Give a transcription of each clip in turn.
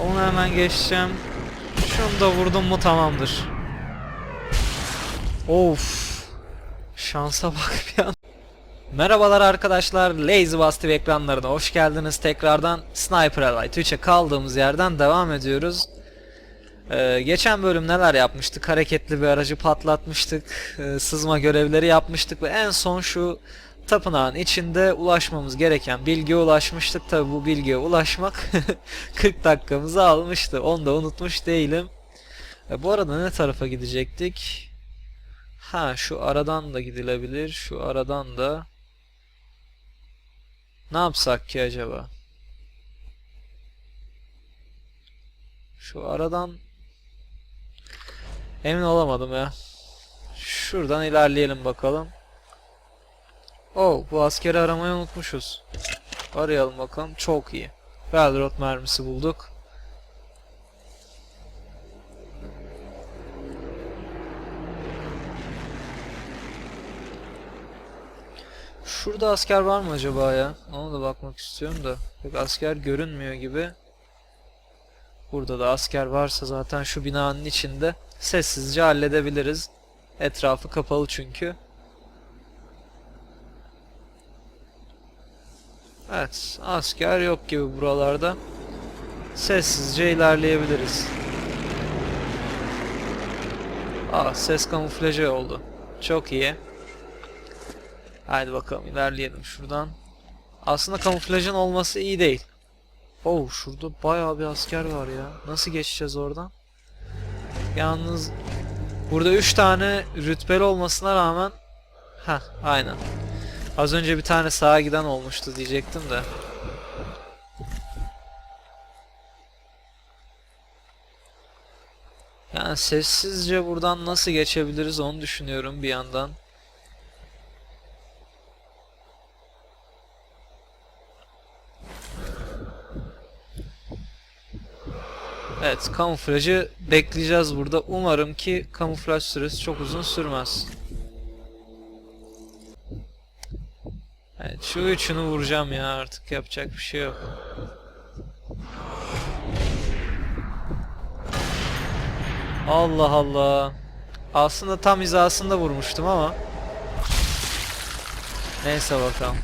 Onu hemen geçeceğim. Şunu da vurdum mu tamamdır. Of. Şansa bak bir an. Merhabalar arkadaşlar. Lazy Bus ekranlarına hoş geldiniz. Tekrardan Sniper Elite 3'e kaldığımız yerden devam ediyoruz. Ee, geçen bölüm neler yapmıştık? Hareketli bir aracı patlatmıştık. Ee, sızma görevleri yapmıştık ve en son şu tapınağın içinde ulaşmamız gereken bilgiye ulaşmıştık. Tabi bu bilgiye ulaşmak 40 dakikamızı almıştı. Onu da unutmuş değilim. E, bu arada ne tarafa gidecektik? Ha şu aradan da gidilebilir. Şu aradan da ne yapsak ki acaba? Şu aradan emin olamadım ya. Şuradan ilerleyelim bakalım. Oh, bu askeri aramayı unutmuşuz. Arayalım bakalım. Çok iyi. Velrot mermisi bulduk. Şurada asker var mı acaba ya? Ona da bakmak istiyorum da. Pek asker görünmüyor gibi. Burada da asker varsa zaten şu binanın içinde sessizce halledebiliriz. Etrafı kapalı çünkü. Evet, asker yok gibi buralarda. Sessizce ilerleyebiliriz. Aa, ses kamuflajı oldu. Çok iyi. Haydi bakalım ilerleyelim şuradan. Aslında kamuflajın olması iyi değil. Oh şurada bayağı bir asker var ya. Nasıl geçeceğiz oradan? Yalnız burada 3 tane rütbeli olmasına rağmen ha aynen. Az önce bir tane sağa giden olmuştu diyecektim de. Yani sessizce buradan nasıl geçebiliriz onu düşünüyorum bir yandan. Evet, kamuflajı bekleyeceğiz burada. Umarım ki kamuflaj süresi çok uzun sürmez. Evet, şu üçünü vuracağım ya artık yapacak bir şey yok. Allah Allah. Aslında tam hizasında vurmuştum ama. Neyse bakalım.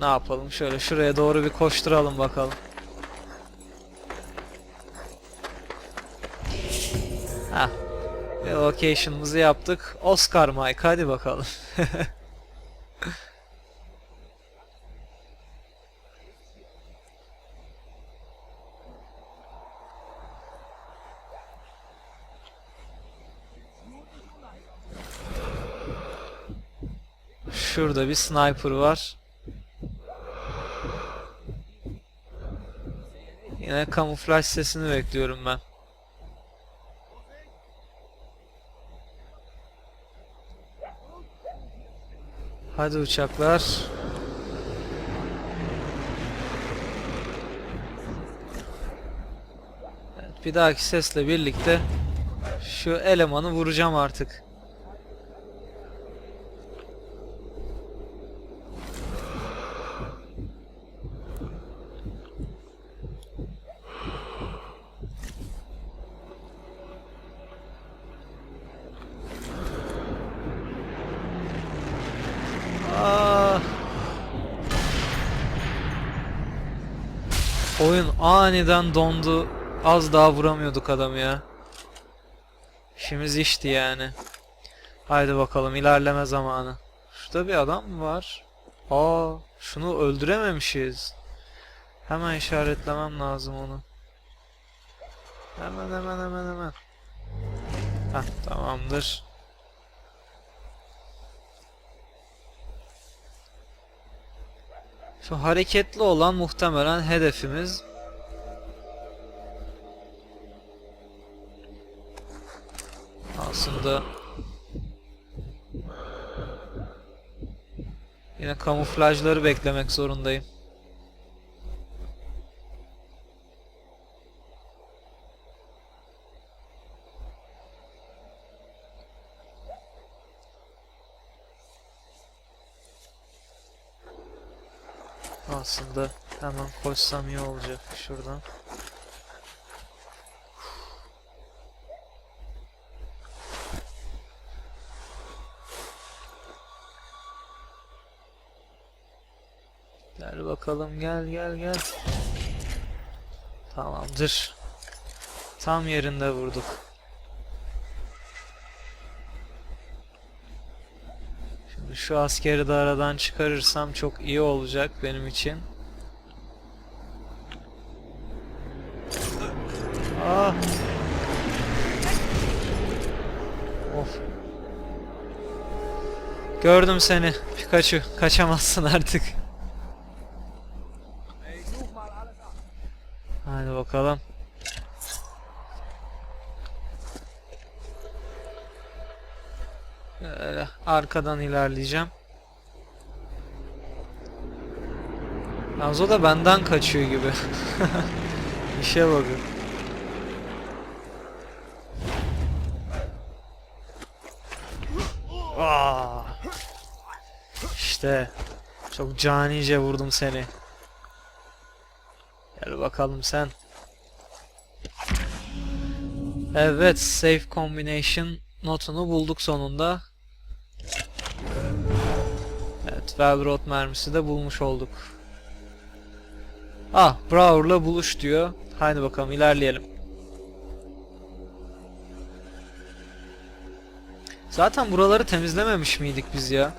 Ne yapalım? Şöyle şuraya doğru bir koşturalım bakalım. Bir location'ımızı yaptık. Oscar Mike hadi bakalım. Şurada bir sniper var. Yine kamuflaj sesini bekliyorum ben. Hadi uçaklar. Evet, bir dahaki sesle birlikte şu elemanı vuracağım artık. Oyun aniden dondu. Az daha vuramıyorduk adamı ya. İşimiz işti yani. Haydi bakalım ilerleme zamanı. Şurada bir adam var? Aa, şunu öldürememişiz. Hemen işaretlemem lazım onu. Hemen hemen hemen hemen. Heh, tamamdır. Şu hareketli olan muhtemelen hedefimiz. Aslında yine kamuflajları beklemek zorundayım. Aslında hemen koşsam iyi olacak şuradan. Gel bakalım gel gel gel. Tamamdır. Tam yerinde vurduk. Şimdi şu askeri de aradan çıkarırsam çok iyi olacak benim için. Ah. Of. Gördüm seni Pikachu. Kaçamazsın artık. Hadi bakalım. Arkadan ilerleyeceğim. Yalnız o da benden kaçıyor gibi. İşe bakın. Aa! İşte çok canice vurdum seni. Gel bakalım sen. Evet, safe combination notunu bulduk sonunda. Evet, Velrot mermisi de bulmuş olduk. Ah, Brower'la buluş diyor. Haydi bakalım ilerleyelim. Zaten buraları temizlememiş miydik biz ya?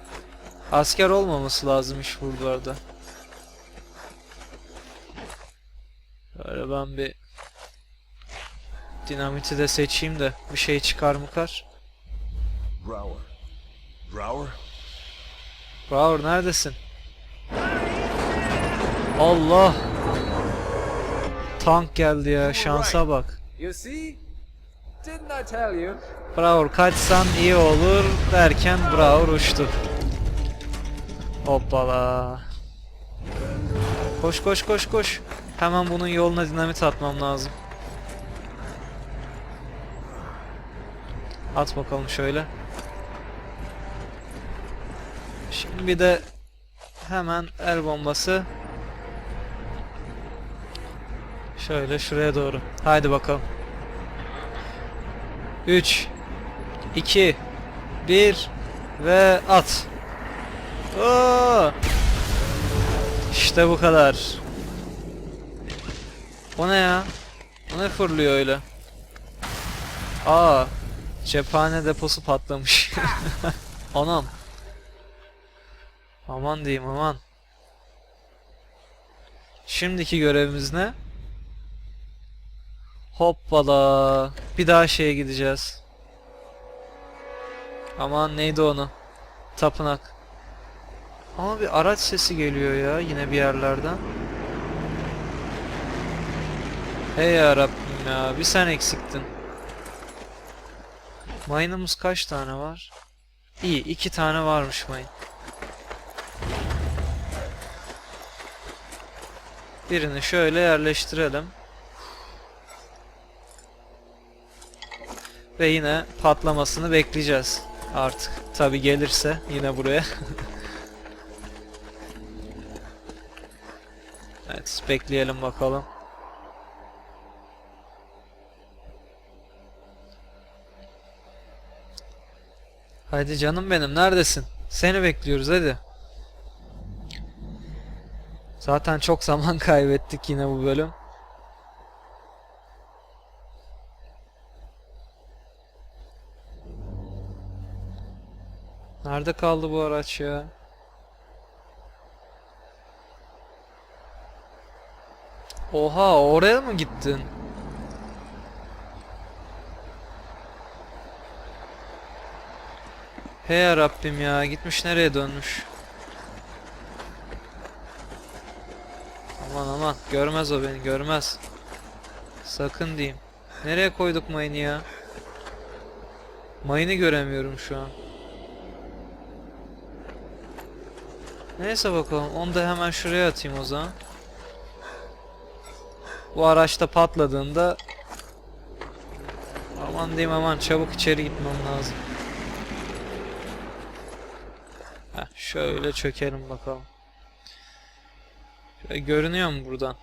Asker olmaması lazımmış buralarda. Böyle ben bir dinamiti de seçeyim de bir şey çıkar mı kar? Brower. Brower? Brower neredesin? Allah! Tank geldi ya şansa bak. Brower kaçsan iyi olur derken Brower uçtu. Hoppala. Koş koş koş koş. Hemen bunun yoluna dinamit atmam lazım. At bakalım şöyle. Şimdi bir de hemen el bombası. Şöyle şuraya doğru. Haydi bakalım. 3 2 1 ve at. Oo! İşte bu kadar. O ne ya? O ne fırlıyor öyle? Aa, cephane deposu patlamış. Anam. Aman diyeyim aman. Şimdiki görevimiz ne? Hoppala. Bir daha şeye gideceğiz. Aman neydi onu? Tapınak. Ama bir araç sesi geliyor ya yine bir yerlerden. Hey ya Rabbim ya bir sen eksiktin. Mayınımız kaç tane var? İyi iki tane varmış mayın. Birini şöyle yerleştirelim. Ve yine patlamasını bekleyeceğiz artık. Tabi gelirse yine buraya. evet bekleyelim bakalım. Hadi canım benim neredesin? Seni bekliyoruz hadi. Zaten çok zaman kaybettik yine bu bölüm. Nerede kaldı bu araç ya? Oha oraya mı gittin? Hey Rabbim ya gitmiş nereye dönmüş? Aman aman görmez o beni görmez. Sakın diyeyim. Nereye koyduk mayını ya? Mayını göremiyorum şu an. Neyse bakalım onu da hemen şuraya atayım o zaman. Bu araçta patladığında aman diyeyim aman çabuk içeri gitmem lazım. Heh, şöyle çökelim bakalım. Şöyle görünüyor mu buradan?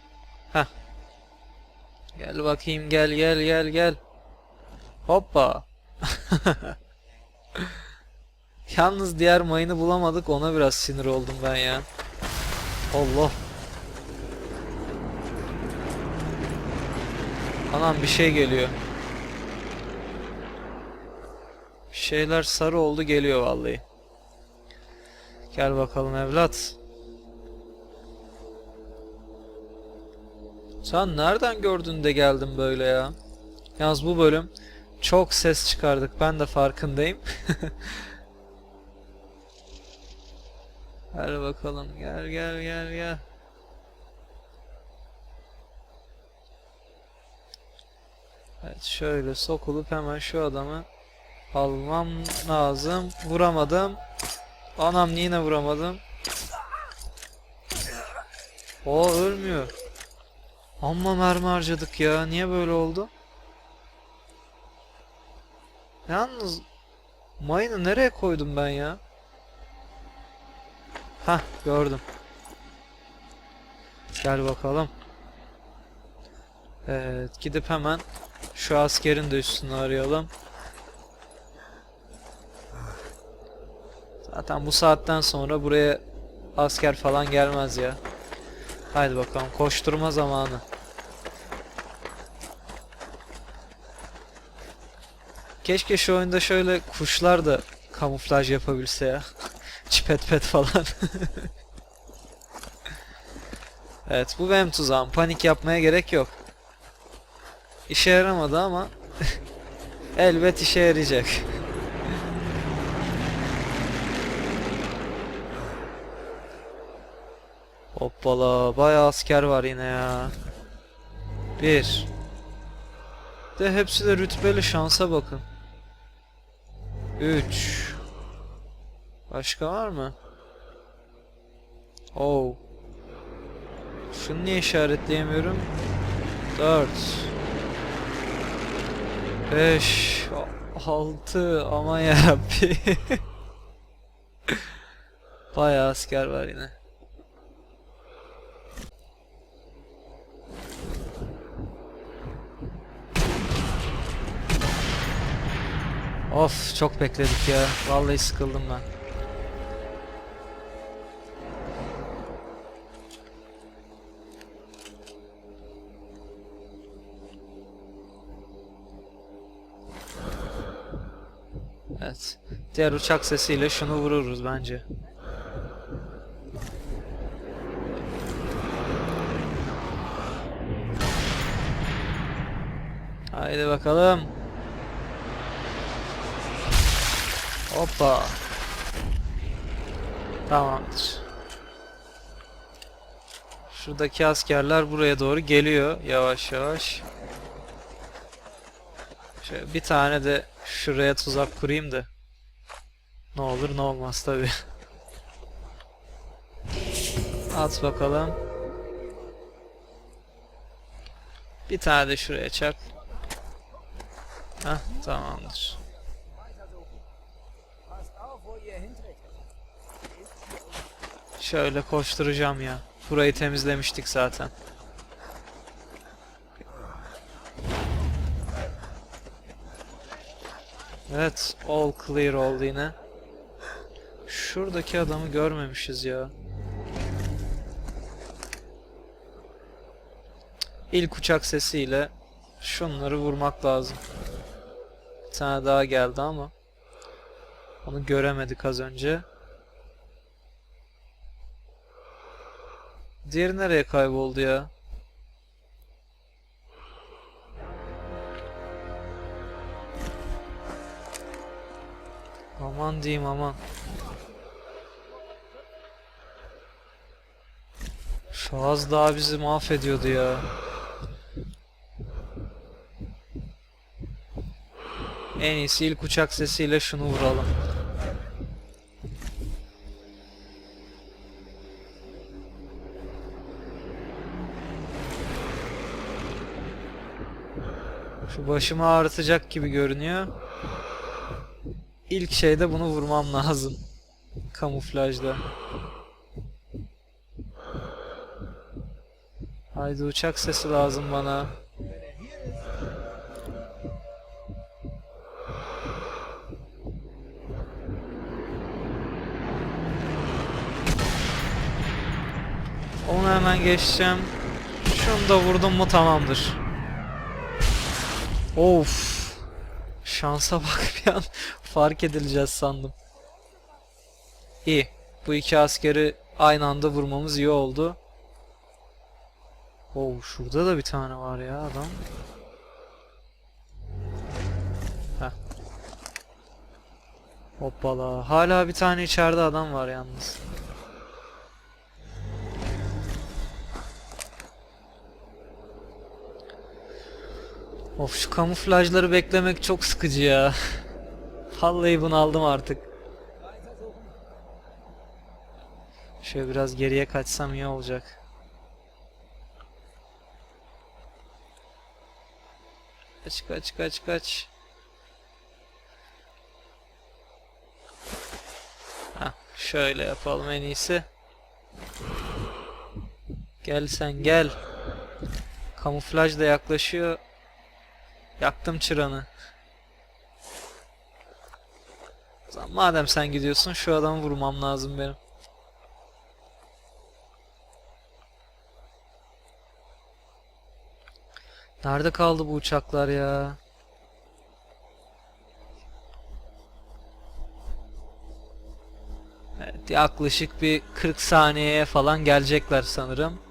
Heh. Gel bakayım gel gel gel gel. Hoppa. Yalnız diğer mayını bulamadık ona biraz sinir oldum ben ya. Allah. Anam bir şey geliyor. Bir şeyler sarı oldu geliyor vallahi. Gel bakalım evlat. Sen nereden gördün de geldin böyle ya? Yalnız bu bölüm çok ses çıkardık. Ben de farkındayım. Gel bakalım. Gel gel gel gel. Evet şöyle sokulup hemen şu adamı almam lazım. Vuramadım. Anam yine vuramadım. O ölmüyor. Amma mermi harcadık ya. Niye böyle oldu? Yalnız mayını nereye koydum ben ya? Hah gördüm. Gel bakalım. Evet gidip hemen şu askerin de üstünü arayalım. Zaten bu saatten sonra buraya asker falan gelmez ya. Haydi bakalım koşturma zamanı. Keşke şu oyunda şöyle kuşlar da kamuflaj yapabilse ya. Çipet pet falan. evet bu benim tuzağım. Panik yapmaya gerek yok. İşe yaramadı ama elbet işe yarayacak. Hoppala bayağı asker var yine ya. Bir. De hepsi de rütbeli şansa bakın. 3 Başka var mı? Oh. Şunu niye işaretleyemiyorum? 4 5 6 aman yarabbi. Bayağı asker var yine. Of çok bekledik ya. Vallahi sıkıldım ben. Evet. Diğer uçak sesiyle şunu vururuz bence. Haydi bakalım. Hoppa. Tamamdır. Şuradaki askerler buraya doğru geliyor yavaş yavaş. Şöyle bir tane de şuraya tuzak kurayım da. Ne olur ne olmaz tabi. At bakalım. Bir tane de şuraya çak. Hah tamamdır. Şöyle koşturacağım ya. Burayı temizlemiştik zaten. Evet, all clear oldu yine. Şuradaki adamı görmemişiz ya. İlk uçak sesiyle şunları vurmak lazım. Bir tane daha geldi ama onu göremedik az önce. Diğeri nereye kayboldu ya? Aman diyeyim aman. Şu az daha bizi mahvediyordu ya. En iyisi ilk uçak sesiyle şunu vuralım. Şu başımı ağrıtacak gibi görünüyor. İlk şeyde bunu vurmam lazım. Haydi uçak sesi lazım bana. Onu hemen geçeceğim. Şunu da vurdum mu tamamdır. Of. Şansa bak bir an fark edileceğiz sandım. İyi. Bu iki askeri aynı anda vurmamız iyi oldu. Oo şurada da bir tane var ya adam. Heh. Hoppala. Hala bir tane içeride adam var yalnız. Of şu kamuflajları beklemek çok sıkıcı ya. Vallahi bunaldım artık. Şöyle biraz geriye kaçsam iyi olacak. Kaç kaç kaç kaç. Heh, şöyle yapalım en iyisi. Gel sen gel. Kamuflaj da yaklaşıyor. Yaktım çıranı. Madem sen gidiyorsun şu adamı vurmam lazım benim. Nerede kaldı bu uçaklar ya? Evet, yaklaşık bir 40 saniyeye falan gelecekler sanırım.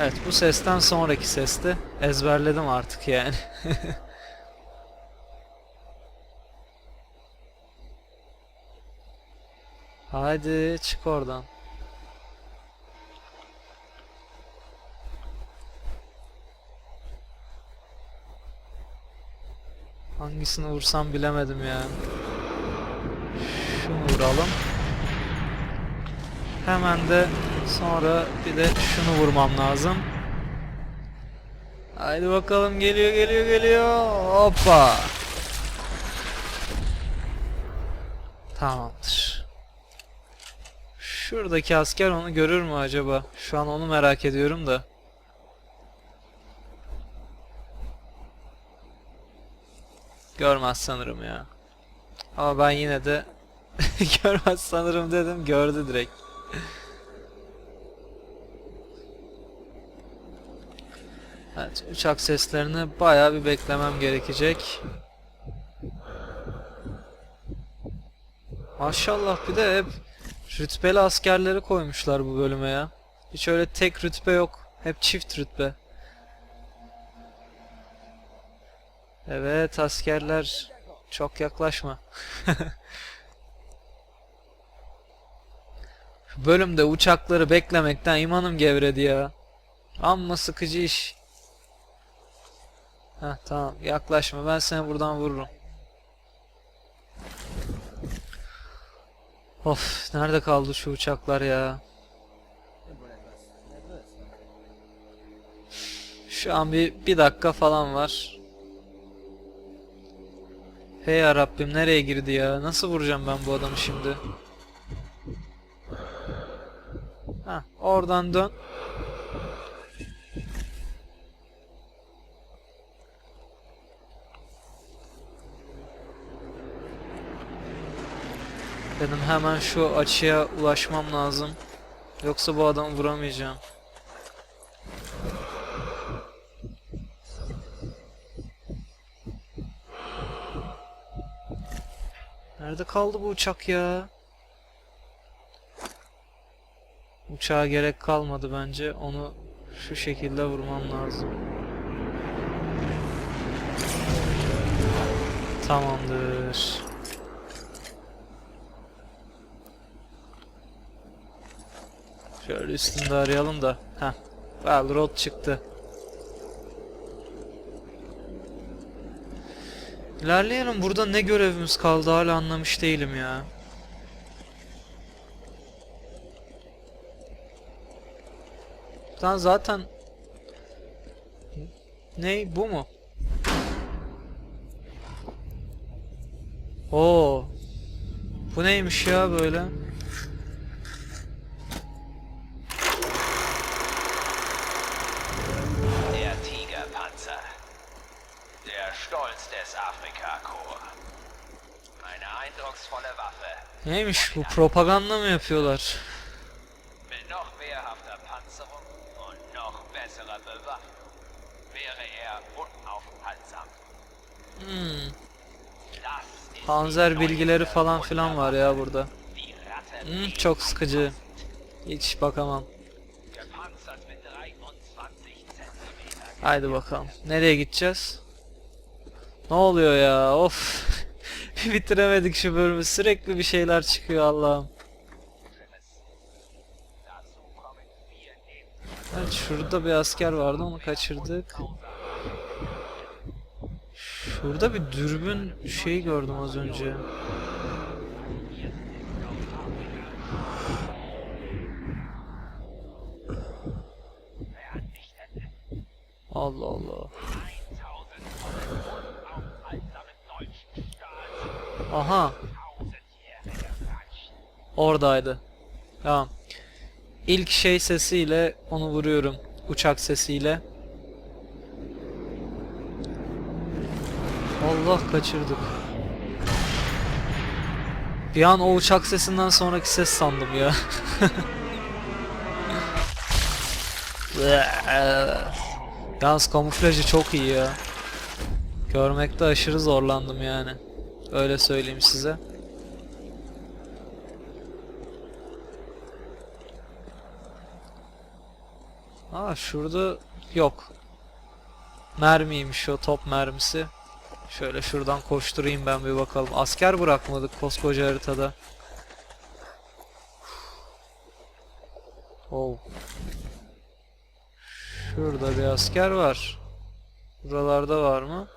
Evet bu sesten sonraki sesti ezberledim artık yani. Hadi çık oradan. Hangisini vursam bilemedim ya. Şunu vuralım. Hemen de sonra bir de şunu vurmam lazım. Haydi bakalım geliyor geliyor geliyor. Hoppa. Tamamdır. Şuradaki asker onu görür mü acaba? Şu an onu merak ediyorum da. Görmez sanırım ya. Ama ben yine de görmez sanırım dedim. Gördü direkt. Evet, uçak seslerini bayağı bir beklemem gerekecek. Maşallah bir de hep rütbeli askerleri koymuşlar bu bölüme ya. Hiç öyle tek rütbe yok. Hep çift rütbe. Evet askerler çok yaklaşma. Bölümde uçakları beklemekten imanım gevredi ya. Amma sıkıcı iş. Heh tamam yaklaşma ben seni buradan vururum. Of nerede kaldı şu uçaklar ya? Şu an bir, bir dakika falan var. Hey Rabbim nereye girdi ya? Nasıl vuracağım ben bu adamı şimdi? Ha, oradan dön. Benim hemen şu açıya ulaşmam lazım. Yoksa bu adamı vuramayacağım. Nerede kaldı bu uçak ya? Uçağa gerek kalmadı bence. Onu şu şekilde vurmam lazım. Tamamdır. Şöyle üstünde arayalım da. Heh. Railroad çıktı. İlerleyelim. Burada ne görevimiz kaldı hala anlamış değilim ya. Lan zaten ne bu mu? Oo. Bu neymiş ya böyle? Neymiş bu propaganda mı yapıyorlar? Hmm. Panzer bilgileri falan filan var ya burada. Hmm, çok sıkıcı. Hiç bakamam. gepanzert mit 23 Zentimeter. Haydi bakalım. Nereye gideceğiz? Ne oluyor ya? Of. bitiremedik şu bölümü. Sürekli bir şeyler çıkıyor Allah'ım. Evet şurada bir asker vardı onu kaçırdık. Şurada bir dürbün şey gördüm az önce. Allah Allah. Aha oradaydı. Tamam. İlk şey sesiyle onu vuruyorum. Uçak sesiyle. Allah kaçırdık. Bir an o uçak sesinden sonraki ses sandım ya. Yalnız kamuflajı çok iyi ya. Görmekte aşırı zorlandım yani. Öyle söyleyeyim size. Aa şurada yok. Mermiymiş o top mermisi. Şöyle şuradan koşturayım ben bir bakalım. Asker bırakmadık koskoca haritada. Oh. Şurada bir asker var. Buralarda var mı?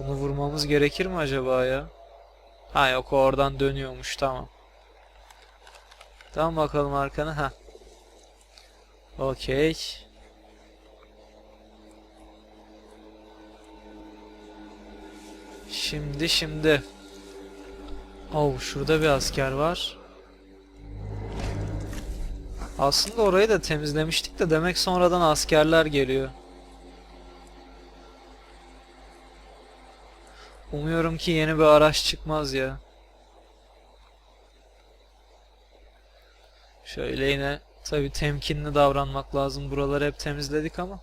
Bunu vurmamız gerekir mi acaba ya? Ha yok oradan dönüyormuş tamam. Tamam bakalım arkana ha. Okey. Şimdi şimdi. Oh şurada bir asker var. Aslında orayı da temizlemiştik de demek sonradan askerler geliyor. Umuyorum ki yeni bir araç çıkmaz ya. Şöyle yine tabi temkinli davranmak lazım. Buraları hep temizledik ama.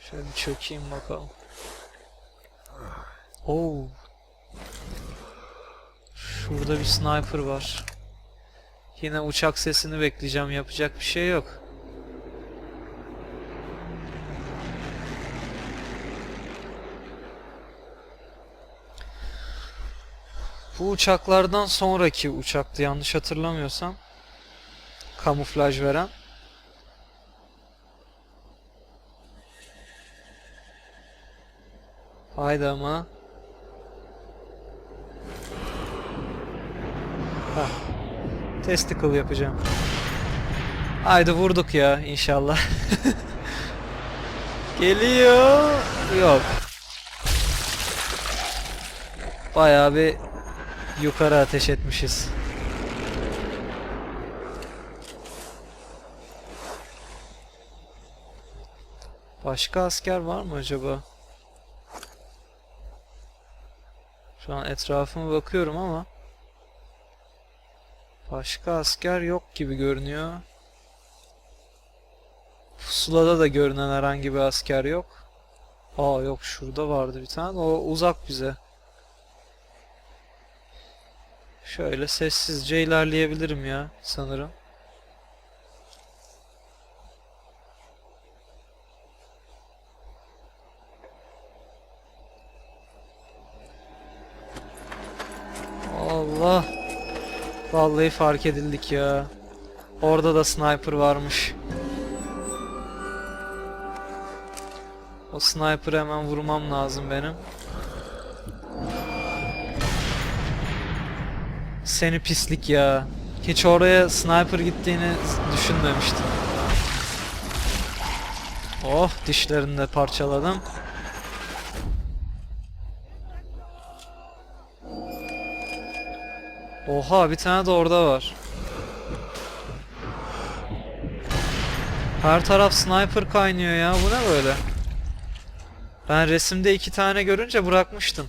Şöyle bir çökeyim bakalım. Oo. Şurada bir sniper var. Yine uçak sesini bekleyeceğim. Yapacak bir şey yok. Bu uçaklardan sonraki uçaktı yanlış hatırlamıyorsam. Kamuflaj veren. Haydi ama. Hah. Testicle yapacağım. Haydi vurduk ya inşallah. Geliyor. Yok. Bayağı bir yukarı ateş etmişiz. Başka asker var mı acaba? Şu an etrafıma bakıyorum ama başka asker yok gibi görünüyor. Pusulada da görünen herhangi bir asker yok. Aa yok şurada vardı bir tane. O uzak bize. Şöyle sessizce ilerleyebilirim ya sanırım. Allah. Vallahi fark edildik ya. Orada da sniper varmış. O sniper'ı hemen vurmam lazım benim. seni pislik ya. Hiç oraya sniper gittiğini düşünmemiştim. Oh dişlerini de parçaladım. Oha bir tane de orada var. Her taraf sniper kaynıyor ya. Bu ne böyle? Ben resimde iki tane görünce bırakmıştım.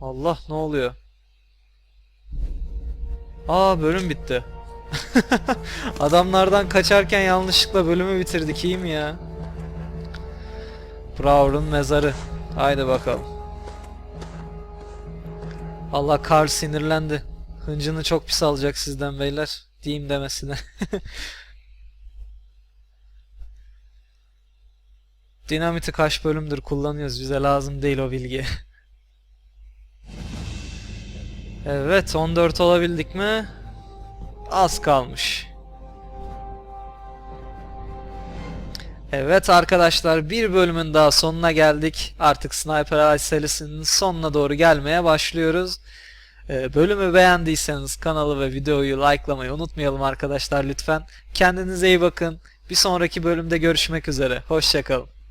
Allah ne oluyor? Aa bölüm bitti. Adamlardan kaçarken yanlışlıkla bölümü bitirdik iyi mi ya? Brower'ın mezarı. Haydi bakalım. Allah Carl sinirlendi. Hıncını çok pis alacak sizden beyler. Diyeyim demesine. Dinamiti kaç bölümdür kullanıyoruz. Bize lazım değil o bilgi. evet 14 olabildik mi? Az kalmış. Evet arkadaşlar bir bölümün daha sonuna geldik. Artık Sniper Elite serisinin sonuna doğru gelmeye başlıyoruz. Ee, bölümü beğendiyseniz kanalı ve videoyu likelamayı unutmayalım arkadaşlar lütfen. Kendinize iyi bakın. Bir sonraki bölümde görüşmek üzere. Hoşçakalın.